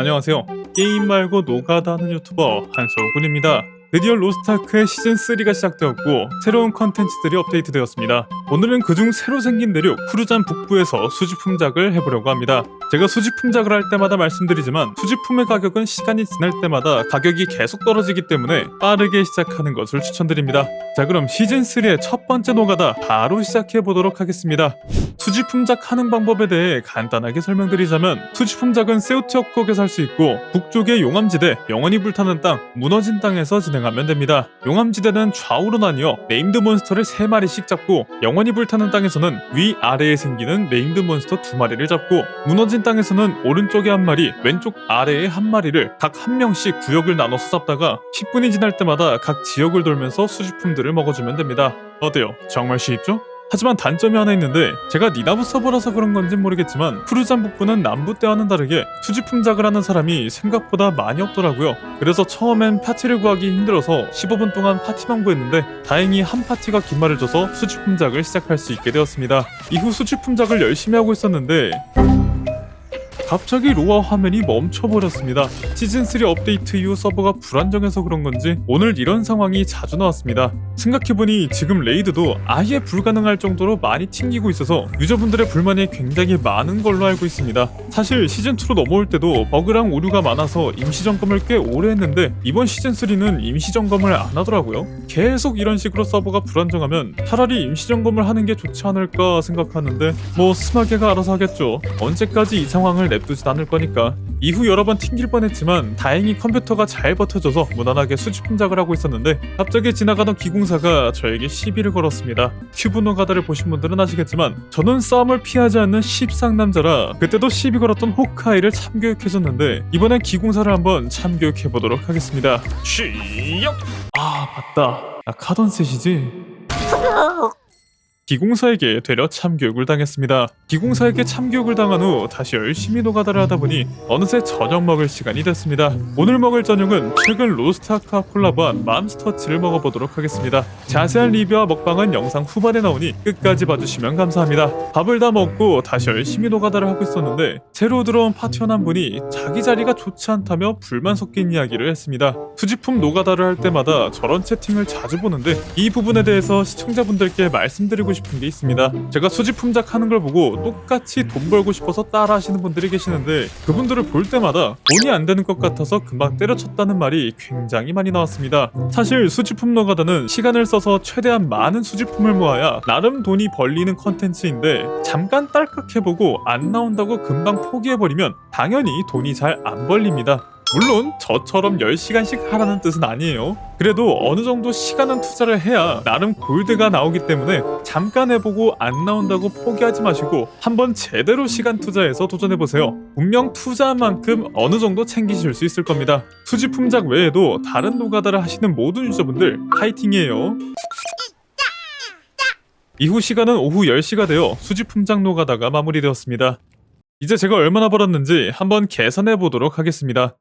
안녕하세요. 게임 말고 노가다 하는 유튜버 한솔군입니다. 드디어 로스트아크의 시즌3가 시작되었고 새로운 컨텐츠들이 업데이트되었습니다. 오늘은 그중 새로 생긴 대륙 쿠르잔 북부에서 수집품작을 해보려고 합니다. 제가 수집품작을 할 때마다 말씀드리지만 수집품의 가격은 시간이 지날 때마다 가격이 계속 떨어지기 때문에 빠르게 시작하는 것을 추천드립니다. 자 그럼 시즌3의 첫 번째 노가다 바로 시작해보도록 하겠습니다. 수집품작 하는 방법에 대해 간단하게 설명드리자면 수집품작은 세우티어국에서 할수 있고 북쪽의 용암지대, 영원히 불타는 땅, 무너진 땅에서 진행하면 됩니다. 용암지대는 좌우로 나뉘어 네임드 몬스터를 3마리씩 잡고 영원히 불타는 땅에서는 위아래에 생기는 네임드 몬스터 2마리를 잡고 무너진 땅에서는 오른쪽에 한 마리, 왼쪽 아래에 한 마리를 각 한 명씩 구역을 나눠서 잡다가 10분이 지날 때마다 각 지역을 돌면서 수집품들을 먹어주면 됩니다. 어때요? 정말 쉽죠? 하지만 단점이 하나 있는데 제가 니나부 서버라서 그런 건진 모르겠지만 크루잔 북부는 남부 때와는 다르게 수집품 작을 하는 사람이 생각보다 많이 없더라고요. 그래서 처음엔 파티를 구하기 힘들어서 15분 동안 파티만 구했는데 다행히 한 파티가 긴말을 줘서 수집품 작을 시작할 수 있게 되었습니다. 이후 수집품 작을 열심히 하고 있었는데 갑자기 로아 화면이 멈춰버렸습니다. 시즌3 업데이트 이후 서버가 불안정해서 그런 건지 오늘 이런 상황이 자주 나왔습니다. 생각해보니 지금 레이드도 아예 불가능할 정도로 많이 튕기고 있어서 유저분들의 불만이 굉장히 많은 걸로 알고 있습니다. 사실 시즌2로 넘어올 때도 버그랑 오류가 많아서 임시점검을 꽤 오래 했는데 이번 시즌3는 임시점검을 안 하더라고요. 계속 이런 식으로 서버가 불안정하면 차라리 임시점검을 하는 게 좋지 않을까 생각하는데 뭐 스마게가 알아서 하겠죠. 언제까지 이 상황을 냅두진 않을 거니까. 이후 여러 번 튕길 뻔했지만 다행히 컴퓨터가 잘 버텨줘서 무난하게 수집품작을 하고 있었는데 갑자기 지나가던 기공사가 저에게 시비를 걸었습니다. 큐브 노 가다를 보신 분들은 아시겠지만 저는 싸움을 피하지 않는 십상남자라 그때도 시비 걸었던 호카이를 참교육해줬는데 이번엔 기공사를 한번 참교육해보도록 하겠습니다. 쉬역! 아 맞다. 나 카던셋이지? 기공사에게 되려 참교육을 당했습니다. 기공사에게 참교육을 당한 후 다시 열심히 노가다를 하다 보니 어느새 저녁 먹을 시간이 됐습니다. 오늘 먹을 저녁은 최근 로스트아크와 콜라보한 맘스터치를 먹어보도록 하겠습니다. 자세한 리뷰와 먹방은 영상 후반에 나오니 끝까지 봐주시면 감사합니다. 밥을 다 먹고 다시 열심히 노가다를 하고 있었는데 새로 들어온 파티원 한 분이 자기 자리가 좋지 않다며 불만 섞인 이야기를 했습니다. 수집품 노가다를 할 때마다 저런 채팅을 자주 보는데 이 부분에 대해서 시청자분들께 말씀드리고 싶은 게 있습니다. 제가 수집품작 하는 걸 보고 똑같이 돈 벌고 싶어서 따라 하시는 분들이 계시는데 그분들을 볼 때마다 돈이 안 되는 것 같아서 금방 때려쳤다는 말이 굉장히 많이 나왔습니다. 사실 수집품 노가다는 시간을 써서 최대한 많은 수집품을 모아야 나름 돈이 벌리는 컨텐츠인데 잠깐 딸깍해보고 안 나온다고 금방 포기해버리면 당연히 돈이 잘 안 벌립니다. 물론 저처럼 10시간씩 하라는 뜻은 아니에요. 그래도 어느 정도 시간은 투자를 해야 나름 골드가 나오기 때문에 잠깐 해보고 안 나온다고 포기하지 마시고 한번 제대로 시간 투자해서 도전해보세요. 분명 투자한 만큼 어느 정도 챙기실 수 있을 겁니다. 수집품작 외에도 다른 노가다를 하시는 모든 유저분들 파이팅이에요. 이후 시간은 오후 10시가 되어 수집품작 노가다가 마무리되었습니다. 이제 제가 얼마나 벌었는지 한번 계산해 보도록 하겠습니다.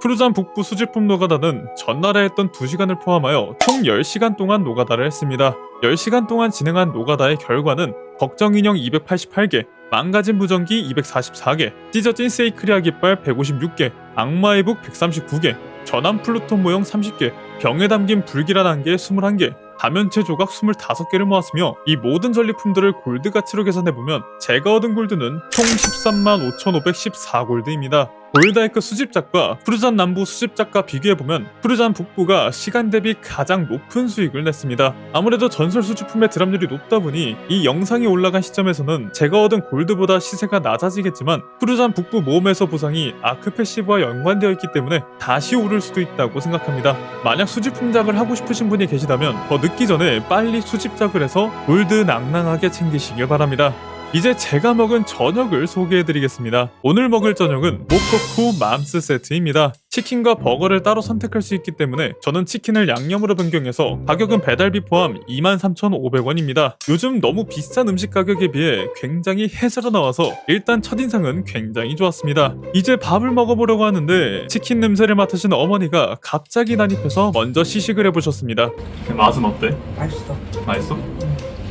푸르잔 북부 수집품 노가다는 전날에 했던 2시간을 포함하여 총 10시간 동안 노가다를 했습니다. 10시간 동안 진행한 노가다의 결과는 걱정 인형 288개, 망가진 무전기 244개, 찢어진 세이크리아 깃발 156개, 악마의 북 139개, 전함 플루톤 모형 30개, 병에 담긴 불길한 안개 21개, 가면체 조각 25개를 모았으며 이 모든 전리품들을 골드 가치로 계산해보면 제가 얻은 골드는 총 13만 5,514골드입니다. 골다이크 수집작과 푸르잔 남부 수집작과 비교해보면 푸르잔 북부가 시간 대비 가장 높은 수익을 냈습니다. 아무래도 전설 수집품의 드랍률이 높다 보니 이 영상이 올라간 시점에서는 제가 얻은 골드보다 시세가 낮아지겠지만 푸르잔 북부 모험에서 보상이 아크 패시브와 연관되어 있기 때문에 다시 오를 수도 있다고 생각합니다. 만약 수집품작을 하고 싶으신 분이 계시다면 더 늦기 전에 빨리 수집작을 해서 골드 낭낭하게 챙기시길 바랍니다. 이제 제가 먹은 저녁을 소개해드리겠습니다. 오늘 먹을 저녁은 모코쿠 맘스 세트입니다. 치킨과 버거를 따로 선택할 수 있기 때문에 저는 치킨을 양념으로 변경해서 가격은 배달비 포함 23,500원입니다. 요즘 너무 비싼 음식 가격에 비해 굉장히 해자로 나와서 일단 첫인상은 굉장히 좋았습니다. 이제 밥을 먹어보려고 하는데 치킨 냄새를 맡으신 어머니가 갑자기 난입해서 먼저 시식을 해보셨습니다. 맛은 어때? 맛있어. 맛있어?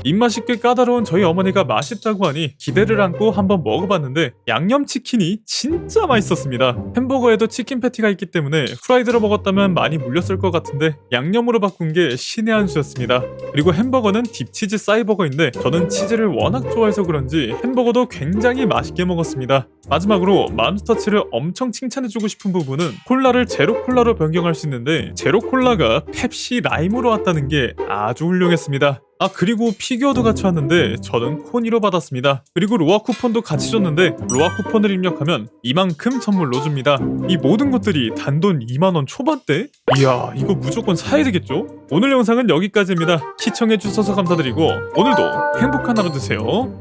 입맛이 꽤 까다로운 저희 어머니가 맛있다고 하니 기대를 안고 한번 먹어봤는데 양념치킨이 진짜 맛있었습니다. 햄버거에도 치킨 패티가 있기 때문에 프라이드로 먹었다면 많이 물렸을 것 같은데 양념으로 바꾼 게 신의 한 수였습니다. 그리고 햄버거는 딥치즈 사이버거인데 저는 치즈를 워낙 좋아해서 그런지 햄버거도 굉장히 맛있게 먹었습니다. 마지막으로 맘스터치를 엄청 칭찬해주고 싶은 부분은 콜라를 제로 콜라로 변경할 수 있는데 제로 콜라가 펩시 라임으로 왔다는 게 아주 훌륭했습니다. 아 그리고 피규어도 같이 왔는데 저는 코니로 받았습니다. 그리고 로아 쿠폰도 같이 줬는데 로아 쿠폰을 입력하면 이만큼 선물로 줍니다. 이 모든 것들이 단돈 2만원 초반대? 이야 이거 무조건 사야 되겠죠? 오늘 영상은 여기까지입니다. 시청해주셔서 감사드리고 오늘도 행복한 하루 되세요.